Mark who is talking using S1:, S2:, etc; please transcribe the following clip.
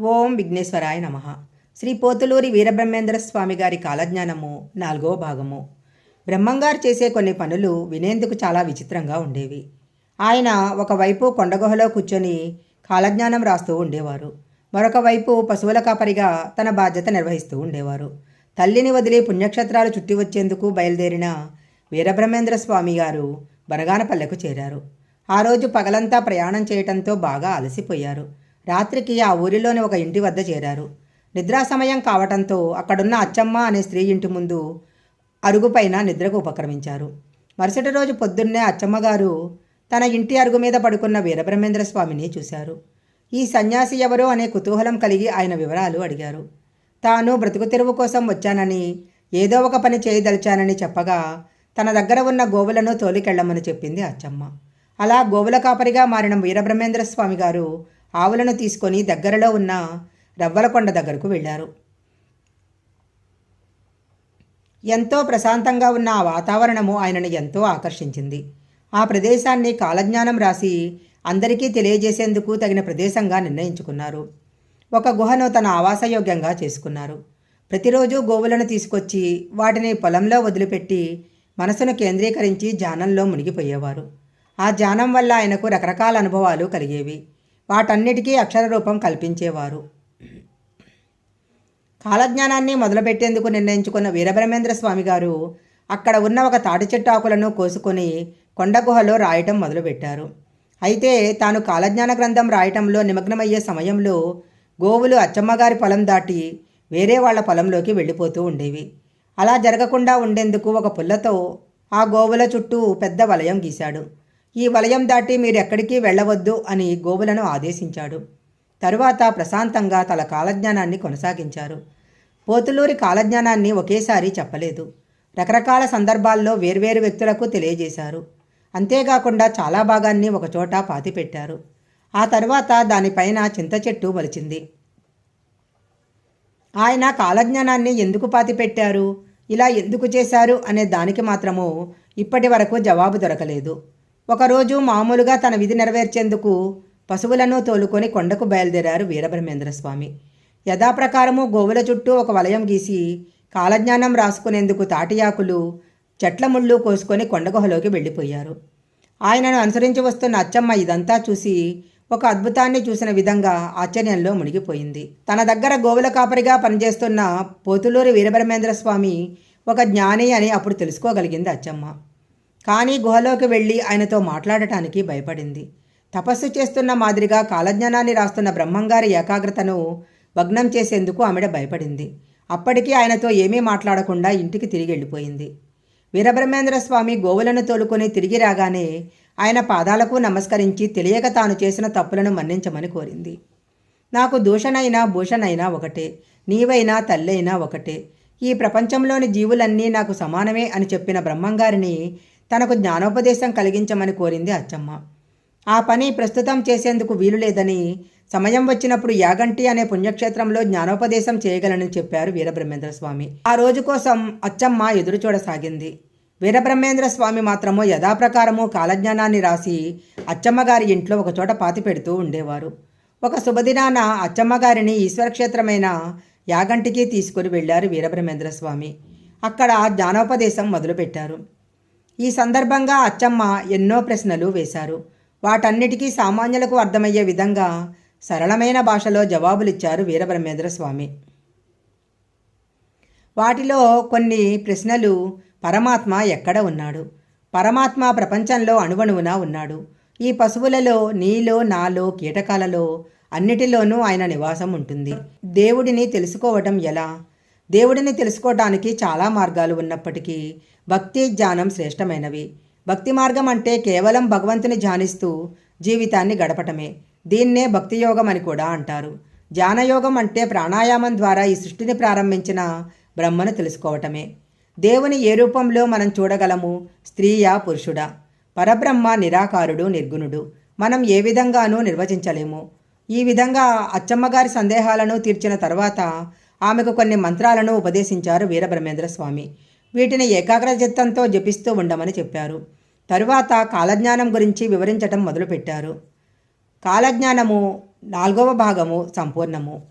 S1: ఓం విఘ్నేశ్వరాయ నమ. శ్రీ పోతులూరి వీరబ్రహ్మేంద్ర స్వామి గారి కాలజ్ఞానము నాలుగో భాగము. బ్రహ్మంగారు చేసే కొన్ని పనులు వినేందుకు చాలా విచిత్రంగా ఉండేవి. ఆయన ఒకవైపు కొండగుహలో కూర్చొని కాలజ్ఞానం రాస్తూ ఉండేవారు. మరొక వైపు పశువుల కాపరిగా తన బాధ్యత నిర్వహిస్తూ ఉండేవారు. తల్లిని వదిలి పుణ్యక్షేత్రాలు చుట్టి వచ్చేందుకు బయలుదేరిన వీరబ్రహ్మేంద్ర స్వామి గారు బనగానపల్లెకు చేరారు. ఆ రోజు పగలంతా ప్రయాణం చేయటంతో బాగా అలసిపోయారు. రాత్రికి ఆ ఊరిలోని ఒక ఇంటి వద్ద చేరారు. నిద్రా సమయం కావటంతో అక్కడున్న అచ్చమ్మ అనే స్త్రీ ఇంటి ముందు అరుగుపైన నిద్రకు ఉపక్రమించారు. మరుసటి రోజు పొద్దున్నే అచ్చమ్మగారు తన ఇంటి అరుగు మీద పడుకున్న వీరబ్రహ్మేంద్ర స్వామిని చూశారు. ఈ సన్యాసి ఎవరో అనే కుతూహలం కలిగి ఆయన వివరాలు అడిగారు. తాను బ్రతుకు తెరువు కోసం వచ్చానని ఏదో ఒక పని చేయదలిచానని చెప్పగా తన దగ్గర ఉన్న గోవులను తోలికెళ్ళమని చెప్పింది అచ్చమ్మ. అలా గోవుల కాపరిగా మారిన వీరబ్రహ్మేంద్ర స్వామి గారు ఆవులను తీసుకొని దగ్గరలో ఉన్న రవ్వలకొండ దగ్గరకు వెళ్ళారు. ఎంతో ప్రశాంతంగా ఉన్న ఆ వాతావరణము ఆయనను ఎంతో ఆకర్షించింది. ఆ ప్రదేశాన్ని కాలజ్ఞానం రాసి అందరికీ తెలియజేసేందుకు తగిన ప్రదేశంగా నిర్ణయించుకున్నారు. ఒక గుహను తన ఆవాసయోగ్యంగా చేసుకున్నారు. ప్రతిరోజు గోవులను తీసుకొచ్చి వాటిని పొలంలో వదిలిపెట్టి మనసును కేంద్రీకరించి ధ్యానంలో మునిగిపోయేవారు. ఆ ధ్యానం వల్ల ఆయనకు రకరకాల అనుభవాలు కలిగేవి. వాటన్నిటికీ అక్షర రూపం కల్పించేవారు. కాలజ్ఞానాన్ని మొదలుపెట్టేందుకు నిర్ణయించుకున్న వీరబ్రహ్మేంద్ర స్వామి గారు అక్కడ ఉన్న ఒక తాటి చెట్టు ఆకులను కోసుకొని కొండగుహలో రాయటం మొదలుపెట్టారు. అయితే తాను కాలజ్ఞాన గ్రంథం రాయటంలో నిమగ్నమయ్యే సమయంలో గోవులు అచ్చమ్మగారి పొలం దాటి వేరే వాళ్ళ పొలంలోకి వెళ్ళిపోతూ ఉండేవి. అలా జరగకుండా ఉండేందుకు ఒక పుల్లతో ఆ గోవుల చుట్టూ పెద్ద వలయం గీశాడు. ఈ వలయం దాటి మీరు ఎక్కడికి వెళ్ళవద్దు అని గోవులను ఆదేశించాడు. తరువాత ప్రశాంతంగా తల కాలజ్ఞానాన్ని కొనసాగించారు. పోతులూరి కాలజ్ఞానాన్ని ఒకేసారి చెప్పలేదు. రకరకాల సందర్భాల్లో వేర్వేరు వ్యక్తులకు తెలియజేశారు. అంతేకాకుండా చాలా భాగాన్ని ఒకచోట పాతిపెట్టారు. ఆ తర్వాత దానిపైన చింత చెట్టు మలిచింది. ఆయన కాలజ్ఞానాన్ని ఎందుకు పాతిపెట్టారు? ఇలా ఎందుకు చేశారు? అనే దానికి మాత్రము ఇప్పటి వరకు జవాబు దొరకలేదు. ఒకరోజు మామూలుగా తన విధి నెరవేర్చేందుకు పశువులను తోలుకొని కొండకు బయలుదేరారు వీరబ్రహ్మేంద్ర స్వామి. యథాప్రకారము గోవుల చుట్టూ ఒక వలయం గీసి కాలజ్ఞానం రాసుకునేందుకు తాటియాకులు చెట్ల ముళ్ళు కోసుకొని కొండగుహలోకి వెళ్ళిపోయారు. ఆయనను అనుసరించి వస్తున్న అచ్చమ్మ ఇదంతా చూసి ఒక అద్భుతాన్ని చూసిన విధంగా ఆశ్చర్యంలో మునిగిపోయింది. తన దగ్గర గోవుల కాపరిగా పనిచేస్తున్న పోతులూరి వీరబ్రహ్మేంద్ర స్వామి ఒక జ్ఞాని అని అప్పుడు తెలుసుకోగలిగింది అచ్చమ్మ. కానీ గుహలోకి వెళ్ళి ఆయనతో మాట్లాడటానికి భయపడింది. తపస్సు చేస్తున్న మాదిరిగా కాలజ్ఞానాన్ని రాస్తున్న బ్రహ్మంగారి ఏకాగ్రతను భగ్నం చేసేందుకు ఆమెడ భయపడింది. అప్పటికీ ఆయనతో ఏమీ మాట్లాడకుండా ఇంటికి తిరిగి వెళ్ళిపోయింది. వీరబ్రహ్మేంద్ర స్వామి గోవులను తోలుకొని తిరిగి రాగానే ఆయన పాదాలకు నమస్కరించి తెలియక తాను చేసిన తప్పులను మన్నించమని కోరింది. నాకు దూషణైనా భూషణైనా ఒకటే నీవైనా తల్లైనా ఒకటే. ఈ ప్రపంచంలోని జీవులన్నీ నాకు సమానమే అని చెప్పిన బ్రహ్మంగారిని తనకు జ్ఞానోపదేశం కలిగించమని కోరింది అచ్చమ్మ. ఆ పని ప్రస్తుతం చేసేందుకు వీలు లేదని సమయం వచ్చినప్పుడు యాగంటి అనే పుణ్యక్షేత్రంలో జ్ఞానోపదేశం చేయగలని చెప్పారు వీరబ్రహ్మేంద్ర స్వామి. ఆ రోజు కోసం అచ్చమ్మ ఎదురు చూడసాగింది. వీరబ్రహ్మేంద్ర స్వామి మాత్రము యథాప్రకారము కాలజ్ఞానాన్ని రాసి అచ్చమ్మగారి ఇంట్లో ఒకచోట పాతి పెడుతూ ఉండేవారు. ఒక శుభదినాన అచ్చమ్మగారిని ఈశ్వరక్షేత్రమైన యాగంటికి తీసుకుని వెళ్ళారు వీరబ్రహ్మేంద్ర స్వామి. అక్కడ జ్ఞానోపదేశం మొదలుపెట్టారు. ఈ సందర్భంగా అచ్చమ్మ ఎన్నో ప్రశ్నలు వేశారు. వాటన్నిటికీ సామాన్యులకు అర్థమయ్యే విధంగా సరళమైన భాషలో జవాబులిచ్చారు వీరబ్రహ్మేంద్ర స్వామి. వాటిలో కొన్ని ప్రశ్నలు పరమాత్మ ఎక్కడ ఉన్నాడు? పరమాత్మ ప్రపంచంలో అణువణువున ఉన్నాడు? ఈ పశువులలో నీలో నాలో కీటకాలలో అన్నిటిలోనూ ఆయన నివాసం ఉంటుంది. దేవుడిని తెలుసుకోవటం ఎలా? దేవుడిని తెలుసుకోవటానికి చాలా మార్గాలు ఉన్నప్పటికీ భక్తి ధ్యానం శ్రేష్టమైనవి. భక్తి మార్గం అంటే కేవలం భగవంతుని ధ్యానిస్తూ జీవితాన్ని గడపటమే. దీన్నే భక్తి యోగం అని కూడా అంటారు. ధ్యానయోగం అంటే ప్రాణాయామం ద్వారా ఈ సృష్టిని ప్రారంభించిన బ్రహ్మను తెలుసుకోవటమే. దేవుని ఏ రూపంలో మనం చూడగలము? స్త్రీయా పురుషుడా. పరబ్రహ్మ నిరాకారుడు నిర్గుణుడు. మనం ఏ విధంగానూ నిర్వచించలేము. ఈ విధంగా అచ్చమ్మగారి సందేహాలను తీర్చిన తర్వాత ఆమెకు కొన్ని మంత్రాలను ఉపదేశించారు వీరబ్రహ్మేంద్ర స్వామి. వీటిని ఏకాగ్ర చిత్తంతో జపిస్తూ ఉండమని చెప్పారు. తరువాత కాలజ్ఞానం గురించి వివరించటం మొదలుపెట్టారు. కాలజ్ఞానము నాలుగవ భాగము సంపూర్ణము.